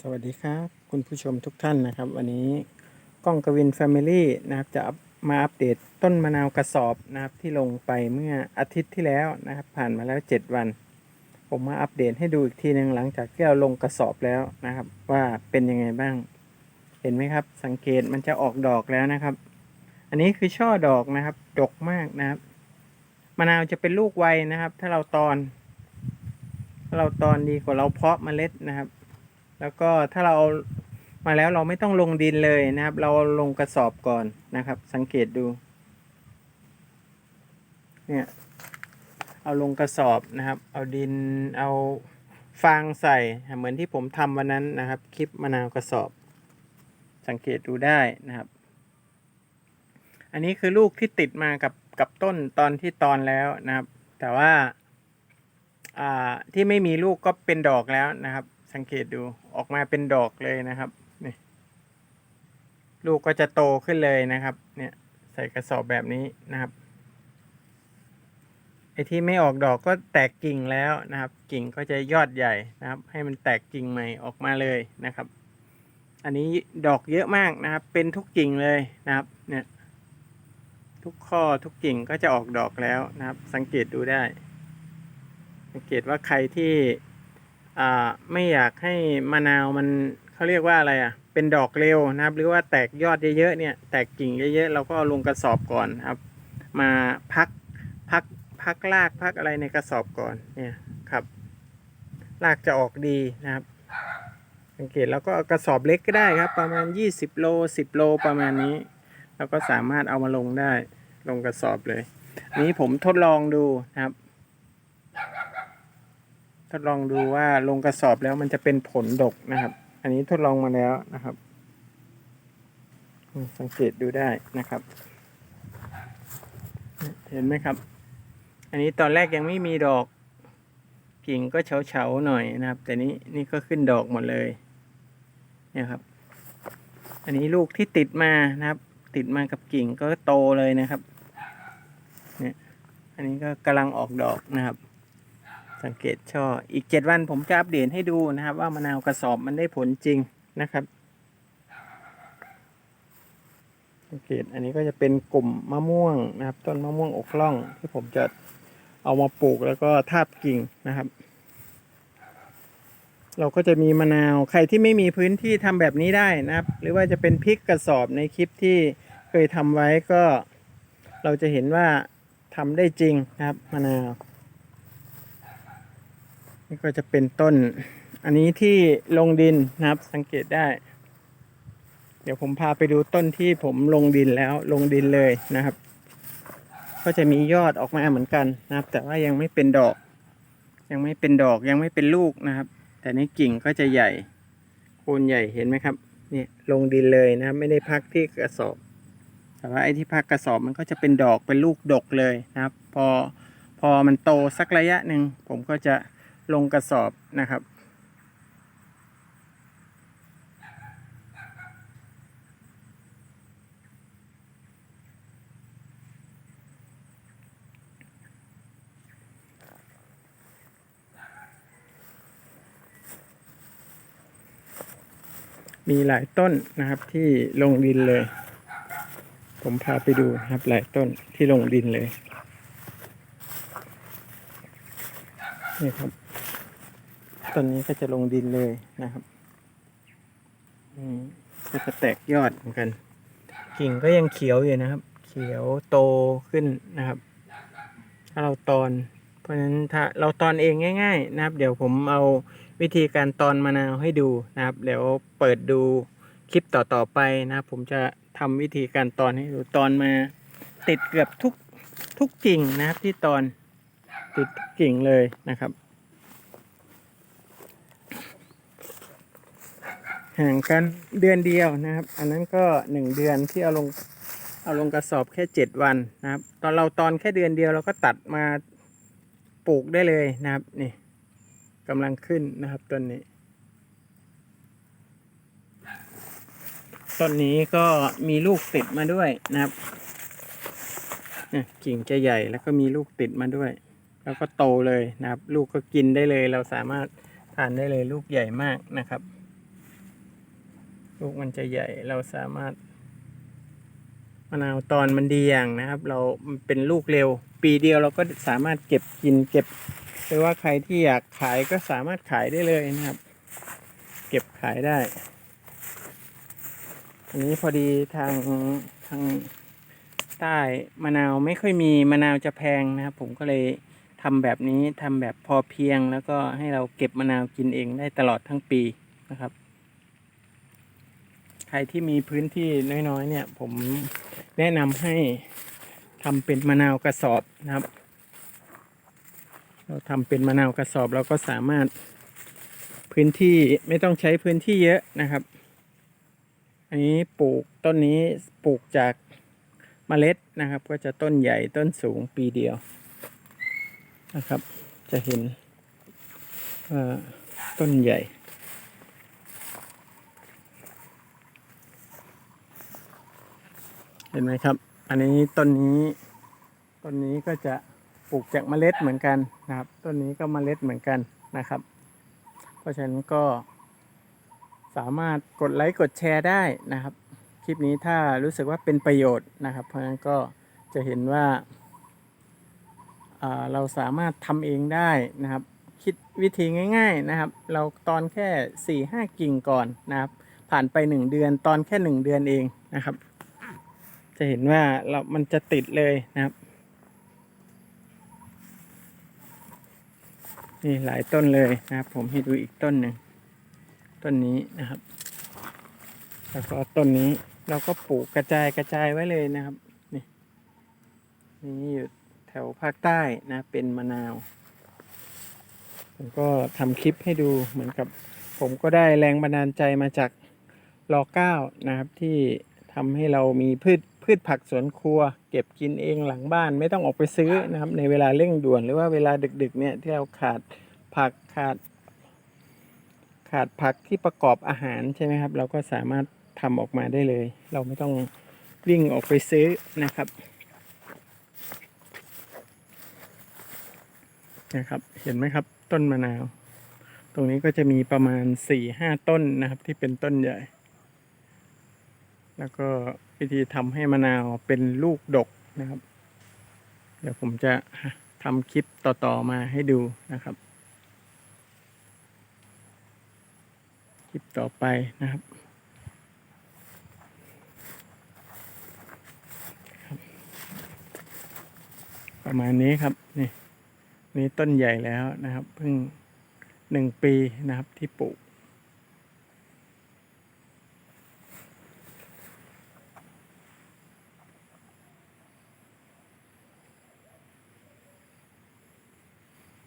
สวัสดีครับ คุณผู้ชมทุกท่านนะครับ วันนี้กล้องกวินแฟมิลี่นะครับจะมาอัปเดตต้นมะนาวกระสอบนะครับที่ลงไปเมื่ออาทิตย์ที่แล้วนะครับ ผ่านมาแล้ว 7 วัน ผมมาอัปเดตให้ดูอีกทีหนึ่งหลังจากที่เราลงกระสอบแล้วนะครับ ว่าเป็นยังไงบ้าง เห็นไหมครับ สังเกตมันจะออกดอกแล้วนะครับ อันนี้คือช่อดอกนะครับ ดกมากนะครับมะนาวจะเป็นลูกไวนะครับ ถ้าเราตอนถ้าเราตอนดีกว่าเราเพาะเมล็ดนะครับ แล้วก็ถ้าเราเอามาแล้วเราไม่ต้องลงดินเลยนะครับ เราลงกระสอบก่อนนะครับ สังเกตดู เนี่ยเอาลงกระสอบนะครับ เอาดินเอาฟางใส่เหมือนที่ผมทำวันนั้นนะครับ คลิปมะนาวกระสอบ สังเกตดูได้นะครับ อันนี้คือลูกที่ติดมากับกับต้นตอนที่ตอนแล้วนะครับ แต่ว่าอ่าที่ไม่มีลูกก็เป็นดอกแล้วนะครับ สังเกตดูออกมาเป็นดอกเลยนะครับนี่ลูกก็จะโตขึ้นเลยนะครับ เนี่ยใส่กระสอบแบบนี้นะครับไอ้ที่ไม่ออกดอกก็แตกกิ่งแล้วนะครับ กิ่งก็จะยอดใหญ่นะครับ ให้มันแตกกิ่งใหม่ออกมาเลยนะครับ อันนี้ดอกเยอะมากนะครับ เป็นทุกกิ่งเลยนะครับ เนี่ย ทุกข้อทุกกิ่งก็จะออกดอกแล้วนะครับ สังเกตดูได้ สังเกตว่าใครที่ อ่าไม่อยากให้มะนาวมันเขาเรียกว่าอะไรอะ เป็นดอกเร็วนะครับ หรือว่าแตกยอดเยอะๆเนี่ย แตกกิ่งเยอะๆเราก็เอาลงกระสอบก่อนครับ มาพักพักพักรากพักอะไรในกระสอบก่อนเนี่ยครับรากจะออกดีนะครับ สังเกตแล้วก็เอากระสอบเล็กก็ได้ครับ ประมาณ 20 โล 10 โลประมาณนี้แล้วก็สามารถเอามาลงได้ลงกระสอบเลย นี้ผมทดลองดูนะครับ ดลองดูว่าลงกระสอบแล้วมันจะเป็นผลดกนะครับ อันนี้ทดลองมาแล้วนะครับ สังเกตดูได้นะครับ เห็นไหมครับ อันนี้ตอนแรกยังไม่มีดอกกิ่งก็เฉาๆหน่อยนะครับ แต่นี้นี่ก็ขึ้นดอกหมดเลยเนี่ยครับ อันนี้ลูกที่ติดมานะครับ ติดมากับกิ่งก็โตเลยนะครับ เนี่ย อันนี้ก็กำลังออกดอกนะครับ สังเกตช่ออีกเจ็ดวันผมจะอัปเดตให้ดูนะครับ ว่ามะนาวกระสอบมันได้ผลจริงนะครับสังเกตอันนี้ก็จะเป็นกลุ่มมะม่วงนะครับ ต้นมะม่วงอกล่องที่ผมจะเอามาปลูกแล้วก็ทาบกิ่งนะครับ เราก็จะมีมะนาวใครที่ไม่มีพื้นที่ทำแบบนี้ได้นะครับ หรือว่าจะเป็นพริกกระสอบในคลิปที่เคยทำไว้ก็ เราจะเห็นว่าทำได้จริงนะครับมะนาว นี่ก็จะเป็นต้น อันนี้ที่ลงดินนะครับ สังเกตได้ เดี๋ยวผมพาไปดูต้นที่ผมลงดินแล้วลงดินเลยนะครับ ก็จะมียอดออกมาเหมือนกันนะครับ แต่ว่ายังไม่เป็นดอก ยังไม่เป็นดอกยังไม่เป็นลูกนะครับ แต่ในกิ่งก็จะใหญ่โคนใหญ่เห็นไหมครับเนี่ยลงดินเลยนะครับ ไม่ได้พักที่กระสอบ แต่ว่าไอ้ที่พักกระสอบมันก็จะเป็นดอกเป็นลูกดกเลยนะครับ พอพอมันโตสักระยะหนึ่งผมก็จะ ลงกระสอบนะครับ มีหลายต้นนะครับที่ลงดินเลย ผมพาไปดูนะครับหลายต้นที่ลงดินเลยนี่ครับ ต้นนี้ก็จะลงดินเลยนะครับอืมก็จะแตกยอดเหมือนกัน กิ่งก็ยังเขียวอยู่นะครับ เขียวโตขึ้นนะครับ ถ้าเราตอน เพราะฉะนั้นถ้าเราตอนเองง่าย ๆ นะครับ เดี๋ยวผมเอาวิธีการตอนมะนาวให้ดูนะครับ เดี๋ยวเปิดดูคลิปต่อๆไปนะครับ ผมจะทำวิธีการตอนให้ดูตอนมาติดเกือบทุกทุกกิ่งนะครับที่ตอนติดทุกกิ่งเลยนะครับ ห่างกันเดือนเดียวนะครับ อันนั้นก็หนึ่งเดือนที่เอาลงเอาลงกระสอบแค่เจ็ดวันนะครับ ตอนเราตอนแค่เดือนเดียวเราก็ตัดมาปลูกได้เลยนะครับนี่กำลังขึ้นนะครับต้นนี้ต้นนี้ก็มีลูกติดมาด้วยนะครับเนี่ยกิ่งจะใหญ่แล้วก็มีลูกติดมาด้วย แล้วก็โตเลยนะครับ ลูกก็กินได้เลย เราสามารถทานได้เลยลูกใหญ่มากนะครับ ลูกมันจะใหญ่เราสามารถมะนาวตอนมันดีอย่างนะครับ เราเป็นลูกเร็ว ปีเดียวเราก็สามารถเก็บกินเก็บหรือว่าใครที่อยากขายก็สามารถขายได้เลยนะครับ เก็บขายได้ อันนี้พอดีทางทางใต้มะนาวไม่ค่อยมีมะนาวจะแพงนะครับ ผมก็เลยทำแบบนี้ทำแบบพอเพียง แล้วก็ให้เราเก็บมะนาวกินเองได้ตลอดทั้งปีนะครับ รที่มีพื้นที่น้อยๆ เนี่ย ผมแนะนำให้ทำเป็นมะนาวกระสอบนะครับ เราทำเป็นมะนาวกระสอบเราก็สามารถพื้นที่ไม่ต้องใช้พื้นที่เยอะนะครับ อันนี้ปลูกต้นนี้ปลูกจากเมล็ดนะครับ ก็จะต้นใหญ่ต้นสูงปีเดียวนะครับ จะเห็นว่าต้นใหญ่ ห็นไหมครับ อันนี้ต้นนี้ต้นนี้ก็จะปลูกจากเมล็ดเหมือนกันนะครับต้นนี้ก็เมล็ดเหมือนกันนะครับ เพราะฉะนั้นก็สามารถกดไลค์กดแชร์ได้นะครับ คลิปนี้ถ้ารู้สึกว่าเป็นประโยชน์นะครับ เพราะฉะนั้นก็จะเห็นว่าาเราสามารถทำเองได้นะครับ คิดวิธีง่าย ๆนะครับ เราตอนแค่4ี่ห้ากิ่งก่อนนะครับ ผ่านไป 1 เดือนตอนแค่ 1 เดือนเองนะครับ จะเห็นว่าเรามันจะติดเลยนะครับ นี่หลายต้นเลยนะครับ ผมให้ดูอีกต้นหนึ่งต้นนี้นะครับ แล้วก็ต้นนี้เราก็ปลูกกระจายกระจายไว้เลยนะครับนี่นี่อยู่แถวภาคใต้นะเป็นมะนาวผมก็ทำคลิปให้ดูเหมือนกับ ผมก็ได้แรงบันดาลใจมาจากรอเก้านะครับที่ทำให้เรามีพืช พืชผักสวนครัว เก็บกินเองหลังบ้านไม่ต้องออกไปซื้อนะครับ ในเวลาเร่งด่วนหรือว่าเวลาดึกๆเนี่ยที่เราขาดผักขาด ขาดผักที่ประกอบอาหารใช่ไหมครับ เราก็สามารถทำออกมาได้เลย เราไม่ต้องวิ่งออกไปซื้อนะครับนะครับ เห็นไหมครับต้นมะนาว ตรงนี้ก็จะมีประมาณสี่ห้าต้นนะครับ ที่เป็นต้นใหญ่ แล้วก็ วิธีทำให้มะนาวเป็นลูกดกนะครับ เดี๋ยวผมจะทำคลิปต่อๆมาให้ดูนะครับ คลิปต่อไปนะครับครับประมาณนี้ครับนี่นี่ต้นใหญ่แล้วนะครับเพิ่งหนึ่งปีนะครับที่ปลูก